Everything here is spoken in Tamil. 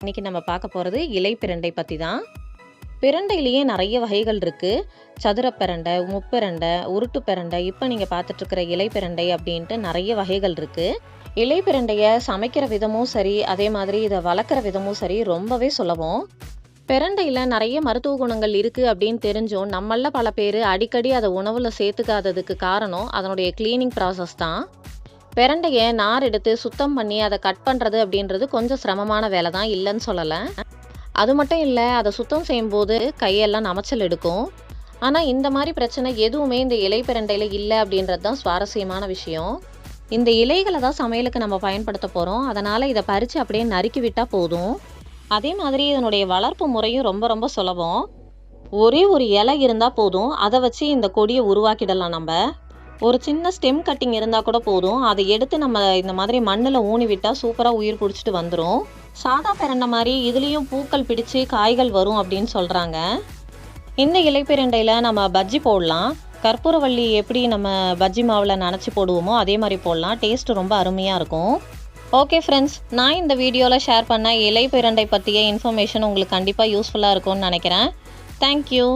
இன்னைக்கு நம்ம பார்க்க போகிறது இலை பிரண்டை பற்றி தான் பிரண்டையிலேயே நிறைய வகைகள் இருக்குது சதுர பிரண்டை முப்பிரண்டை உருட்டு பிரண்டை இப்போ நீங்கள் பார்த்துட்ருக்கிற இலை பிரண்டை அப்படின்ட்டு நிறைய வகைகள் இருக்குது இலை பிரண்டையை சமைக்கிற விதமும் சரி அதே மாதிரி இதை வளர்க்குற விதமும் சரி ரொம்பவே சுலபம். பிரண்டையில் நிறைய மருத்துவ குணங்கள் இருக்குது அப்படின்னு தெரிஞ்சும் நம்மள பல பேர் அடிக்கடி அதை உணவில் சேர்த்துக்காததுக்கு காரணம் அதனுடைய க்ளீனிங் ப்ராசஸ் தான். பிரண்டையை நார் எடுத்து சுத்தம் பண்ணி அதை கட் பண்ணுறது அப்படின்றது கொஞ்சம் சிரமமான வேலை தான் இல்லைன்னு சொல்லலை. அது மட்டும் இல்லை அதை சுத்தம் செய்யும்போது கையெல்லாம் நமைச்சல் எடுக்கும். ஆனால் இந்த மாதிரி பிரச்சனை எதுவுமே இந்த இலை பிரண்டையில் இல்லை அப்படின்றது தான் சுவாரஸ்யமான விஷயம். இந்த இலைகளை தான் சமையலுக்கு நம்ம பயன்படுத்த போகிறோம் அதனால் இதை பறித்து அப்படியே நறுக்கி விட்டால் போதும். அதே மாதிரி இதனுடைய வளர்ப்பு முறையும் ரொம்ப ரொம்ப சுலபம். ஒரே ஒரு இலை இருந்தால் போதும். அதை வச்சு இந்த கொடியை உருவாக்கிடலாம் நம்ம. ஒரு சின்ன ஸ்டெம் கட்டிங் இருந்தால் கூட போதும். அதை எடுத்து நம்ம இந்த மாதிரி மண்ணில் ஊனி விட்டால் சூப்பராக உயிர் பிடிச்சிட்டு வந்துடும் சாதா பிரண்டை மாதிரி இதுலேயும் பூக்கள் பிடிச்சு காய்கள் வரும் அப்படின்னு சொல்கிறாங்க இந்த இலைப்பிரண்டையில் நம்ம பஜ்ஜி போடலாம். கற்பூரவள்ளி எப்படி நம்ம பஜ்ஜி மாவில் நனைச்சி போடுவோமோ அதே மாதிரி போடலாம். டேஸ்ட் ரொம்ப அருமையாக இருக்கும். ஓகே ஃப்ரெண்ட்ஸ் நான் இந்த வீடியோவில் ஷேர் பண்ண இலை பிரண்டை பற்றிய இன்ஃபர்மேஷன் உங்களுக்கு கண்டிப்பாக யூஸ்ஃபுல்லாக இருக்கும்னு நினைக்கிறேன். தேங்க்யூ